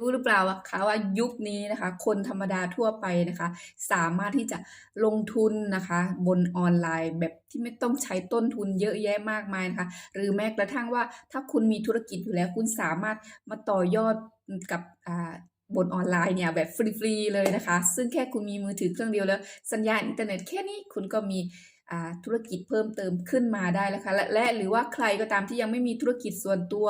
รู้หรือเปล่าคะว่ายุคนี้นะคะ คนธรรมดาทั่วไปนะคะ สามารถที่จะลงทุนนะคะ บนออนไลน์แบบที่ไม่ต้องใช้ต้นทุนเยอะแยะมากมายนะคะ หรือแม้กระทั่งว่าถ้าคุณมีธุรกิจอยู่แล้ว คุณสามารถมาต่อยอดกับอ่าบนออนไลน์เนี่ยแบบฟรีๆเลยนะคะ ซึ่งแค่คุณมีมือถือเครื่องเดียวแล้ว สัญญาณอินเทอร์เน็ตแค่นี้คุณก็มี ธุรกิจเพิ่มเติมขึ้นมาได้แล้วค่ะและและหรือว่าใครก็ตามที่ยังไม่มีธุรกิจส่วนตัว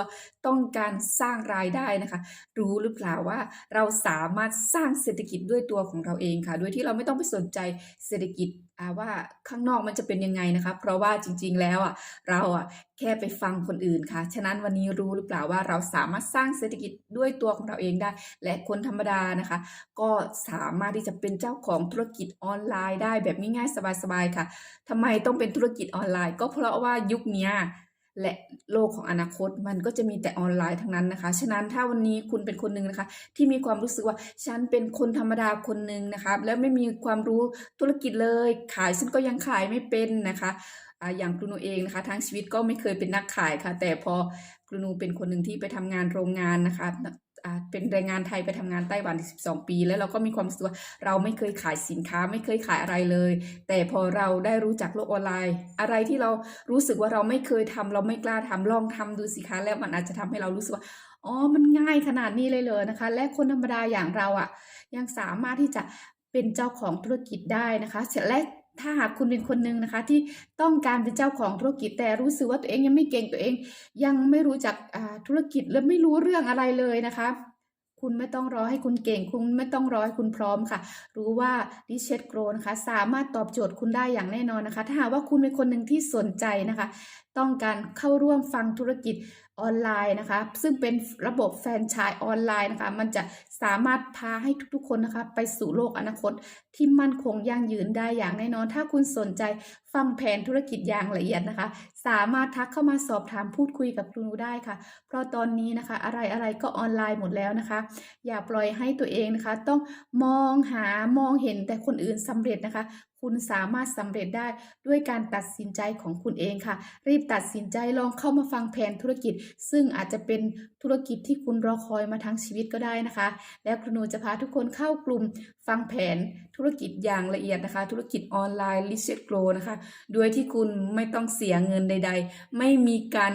ต้องการสร้างรายได้นะคะ รู้หรือเปล่าว่าเราสามารถสร้างเศรษฐกิจด้วยตัวของเราเองค่ะ โดยที่เราไม่ต้องไปสนใจเศรษฐกิจ ว่าข้างนอกมันจะเป็นยังไงนะคะ เพราะว่าจริงๆแล้วอะเราอะแค่ไปฟังคนอื่นค่ะ ฉะนั้นวันนี้รู้หรือเปล่าว่าเราสามารถสร้างเศรษฐกิจด้วยตัวของเราเองได้ และคนธรรมดานะคะ ก็สามารถที่จะเป็นเจ้าของธุรกิจออนไลน์ได้แบบง่ายๆสบายๆค่ะทำไมต้องเป็นธุรกิจออนไลน์ ก็เพราะว่ายุคเนี้ย และโลกของอนาคตมันก็จะมีแต่ออนไลน์ทั้งนั้นนะคะ ฉะนั้นถ้าวันนี้คุณเป็นคนหนึ่งนะคะ ที่มีความรู้สึกว่าฉันเป็นคนธรรมดาคนหนึ่งนะคะแล้วไม่มีความรู้ธุรกิจเลย ขายฉันก็ยังขายไม่เป็นนะคะ อ่าอย่างครูนูเองนะคะทั้งชีวิตก็ไม่เคยเป็นนักขายค่ะ แต่พอครูนูเป็นคนหนึ่งที่ไปทำงานโรงงานนะคะอ่าเป็นแรงงานไทยไปทำงานไต้หวัน 12 ปี แล้วเราก็มีความรู้สึกว่าเราไม่เคยขายสินค้าไม่เคยขายอะไรเลย แต่พอเราได้รู้จักโลกออนไลน์ อะไรที่เรารู้สึกว่าเราไม่เคยทำเราไม่กล้าทำลองทำดูสิคะแล้วมันอาจจะทำให้เรารู้สึกว่าอ๋อมันง่ายขนาดนี้เลยเลยนะคะ และคนธรรมดาอย่างเราอะ่ะยังสามารถที่จะเป็นเจ้าของธุรกิจได้นะคะและ ถ้าหากคุณเป็นคนหนึ่งนะคะ ที่ต้องการเป็นเจ้าของธุรกิจแต่รู้สึกว่าตัวเองยังไม่เก่งตัวเอง ยังไม่รู้จักธุรกิจและไม่รู้เรื่องอะไรเลยนะคะ คุณไม่ต้องรอให้คุณเก่ง คุณไม่ต้องรอให้คุณพร้อมค่ะ รู้ว่าดิเชตโกรนะคะ สามารถตอบโจทย์คุณได้อย่างแน่นอนนะคะ ถ้าหากว่าคุณเป็นคนหนึ่งที่สนใจนะคะต้องการเข้าร่วมฟังธุรกิจออนไลน์นะคะ ซึ่งเป็นระบบแฟรนไชส์ออนไลน์นะคะ มันจะสามารถพาให้ทุกๆคนนะคะ ไปสู่โลกอนาคตที่มั่นคงยั่งยืนได้อย่างแน่นอน ถ้าคุณสนใจฟังแผนธุรกิจอย่างละเอียดนะคะ สามารถทักเข้ามาสอบถามพูดคุยกับครูได้ค่ะ เพราะตอนนี้นะคะ อะไรอะไรก็ออนไลน์หมดแล้วนะคะ อย่าปล่อยให้ตัวเองนะคะ ต้องมองหามองเห็นแต่คนอื่นสำเร็จนะคะ คุณสามารถสำเร็จได้ด้วยการตัดสินใจของคุณเองค่ะ รีบตัดสินใจลองเข้ามาฟังแผนธุรกิจ ซึ่งอาจจะเป็นธุรกิจที่คุณรอคอยมาทั้งชีวิตก็ได้นะคะ แล้วครูนูจะพาทุกคนเข้ากลุ่มฟังแผนธุรกิจอย่างละเอียดนะคะ ธุรกิจออนไลน์ l i s t Grow นะคะ โดยที่คุณไม่ต้องเสียเงินใด ๆ ไม่มีการ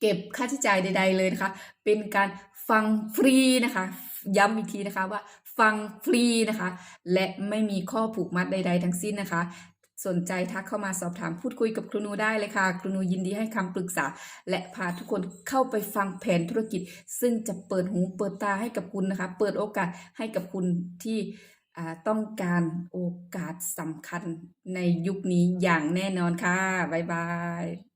เก็บค่าใช้จ่ายใด ๆเลยนะคะ เป็นการฟังฟรีนะคะ ย้ำอีกทีนะคะว่าฟังฟรีนะคะ และไม่มีข้อผูกมัดใด ๆ ทั้งสิ้นนะคะ สนใจทักเข้ามาสอบถามพูดคุยกับครูนูได้เลยค่ะ ครูนูยินดีให้คำปรึกษา และพาทุกคนเข้าไปฟังแผนธุรกิจ ซึ่งจะเปิดหูเปิดตาให้กับคุณนะคะ เปิดโอกาสให้กับคุณที่ต้องการโอกาสสำคัญในยุคนี้อย่างแน่นอนค่ะ บ๊ายบาย